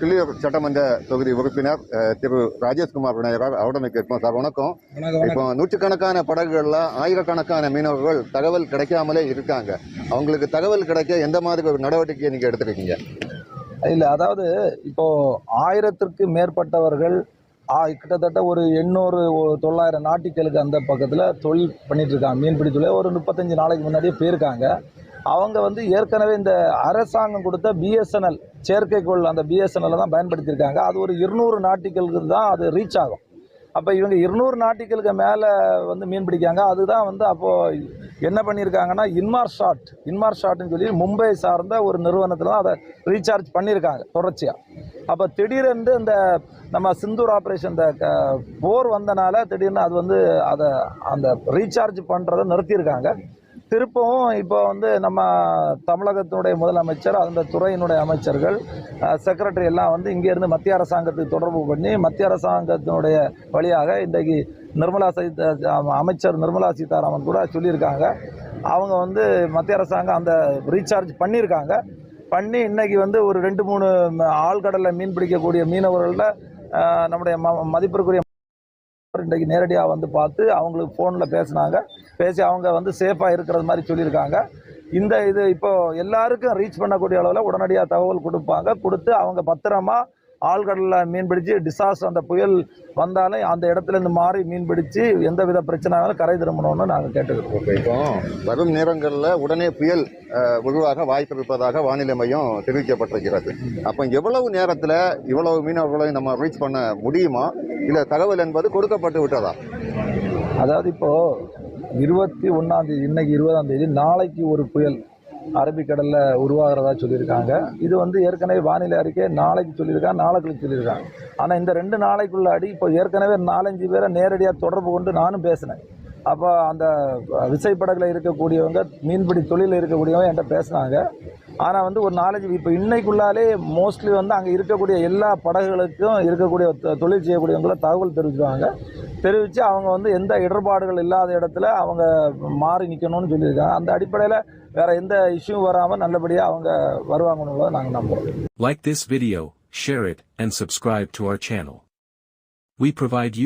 கிள்ளியூர் சட்டமன்ற தொகுதி உறுப்பினர் திரு ராஜேஷ்குமார் விநாயகர் அவரிடம் கேட்போம். சார் வணக்கம். இப்போ நூற்றுக்கணக்கான படகுகள்ல ஆயிரக்கணக்கான மீனவர்கள் தகவல் கிடைக்காமலே இருக்காங்க. அவங்களுக்கு தகவல் கிடைக்க எந்த மாதிரி ஒரு நடவடிக்கையை நீங்க எடுத்திருக்கீங்க? இல்லை அதாவது இப்போ ஆயிரத்திற்கு மேற்பட்டவர்கள் கிட்டத்தட்ட ஒரு எண்ணூறு தொள்ளாயிரம் நாட்டிகளுக்கு அந்த பக்கத்தில் தொழில் பண்ணிட்டு இருக்காங்க. மீன்பிடி தொழில் ஒரு முப்பத்தஞ்சு நாளைக்கு முன்னாடியே போயிருக்காங்க. அவங்க வந்து ஏற்கனவே இந்த அரசாங்கம் கொடுத்த பிஎஸ்என்எல் செயற்கைக்கோள் அந்த பிஎஸ்என்எல் தான் பயன்படுத்தியிருக்காங்க. அது ஒரு இருநூறு நாட்டிகளுக்கு தான் அது ரீச் ஆகும். அப்போ இவங்க இருநூறு நாட்டிகளுக்கு மேலே வந்து மீன் பிடிக்காங்க. அதுதான் வந்து அப்போது என்ன பண்ணியிருக்காங்கன்னா இன்மார் ஷாட் இன்மார் ஷாட்னு சொல்லி மும்பை சார்ந்த ஒரு நிறுவனத்தில் தான் அதை ரீசார்ஜ் பண்ணியிருக்காங்க தொடர்ச்சியாக அப்போ திடீரென்று இந்த நம்ம சிந்தூர் ஆப்ரேஷன் இந்த க- போர் வந்தனால திடீர்னு அது வந்து அதை அந்த ரீசார்ஜ் பண்ணுறதை நிறுத்தியிருக்காங்க. திருப்பவும் இப்போ வந்து நம்ம தமிழகத்தினுடைய முதலமைச்சர் அந்த துறையினுடைய அமைச்சர்கள் செக்ரட்டரி எல்லாம் வந்து இங்கேருந்து மத்திய அரசாங்கத்துக்கு தொடர்பு பண்ணி மத்திய அரசாங்கத்தினுடைய வழியாக இன்றைக்கு நிர்மலா சீதா அமைச்சர் நிர்மலா சீதாராமன் கூட சொல்லியிருக்காங்க. அவங்க வந்து மத்திய அரசாங்கம் அந்த ரீசார்ஜ் பண்ணியிருக்காங்க. பண்ணி இன்னைக்கு வந்து ஒரு ரெண்டு மூணு ஆழ்கடலில் மீன் பிடிக்கக்கூடிய மீனவர்களில் நம்முடைய ம மதிப்பிற்குரிய இன்றைக்கு நேரடியாக வந்து பார்த்து அவங்களுக்கு ஃபோனில் பேசினாங்க. பேசி அவங்க வந்து சேஃபாக இருக்கிறது மாதிரி சொல்லியிருக்காங்க. இந்த இது இப்போ எல்லாருக்கும் ரீச் பண்ணக்கூடிய அளவில் உடனடியாக தகவல் கொடுப்பாங்க. கொடுத்து அவங்க பத்திரமா ஆழ்கடலில் மீன் பிடிச்சு டிசாஸ்டர் அந்த புயல் வந்தாலும் அந்த இடத்துல இருந்து மாறி மீன் பிடிச்சு எந்த வித பிரச்சனையாலும் கரை திரும்பணும்னு நாங்கள் கேட்டுக்கிறோம். இப்போ வரும் நேரங்களில் உடனே புயல் உருவாக வாய்ப்பு இருப்பதாக வானிலை மையம் தெரிவிக்கப்பட்டிருக்கிறது. அப்போ எவ்வளவு நேரத்தில் இவ்வளவு மீனவர்களை நம்ம ரீச் பண்ண முடியுமா? இல்லை தகவல் என்பது கொடுக்கப்பட்டு விட்டதா? அதாவது இப்போ இருபத்தி ஒன்றாம் தேதி இன்னைக்கு இருபதாம் தேதி நாளைக்கு ஒரு புயல் அரபிக்கடலில் உருவாகிறதா சொல்லியிருக்காங்க. இது வந்து ஏற்கனவே வானிலை அறிக்கை நாளைக்கு சொல்லியிருக்காங்க நாளைக்கு சொல்லியிருக்காங்க ஆனால் இந்த ரெண்டு நாளைக்குள்ளாடி இப்போ ஏற்கனவே நாலஞ்சு பேரை நேரடியாக தொடர்பு கொண்டு நானும் பேசினேன். அப்போ அந்த விசைப்படகுல இருக்கக்கூடியவங்க மீன்பிடி தொழிலில் இருக்கக்கூடியவங்க என்கிட்ட பேசினாங்க. ஆனால் வந்து ஒரு நாலேஜ் இப்போ இன்னைக்குள்ளாலே மோஸ்ட்லி வந்து அங்கே இருக்கக்கூடிய எல்லா படகுகளுக்கும் இருக்கக்கூடிய தொ- தொழில் செய்யக்கூடியவங்கள தகவல் தெரிவிச்சுவாங்க தெரிவித்து அவங்க வந்து எந்த இடர்பாடுகள் இல்லாத இடத்துல அவங்க மாறி நிற்கணும்னு சொல்லியிருக்காங்க. அந்த அடிப்படையில் வேற எந்த இஷ்யூ வராமல் நல்லபடியாக அவங்க வருவாங்கன்னு நாங்கள் நம்புகிறோம் like this video share it and subscribe to our channel We provide you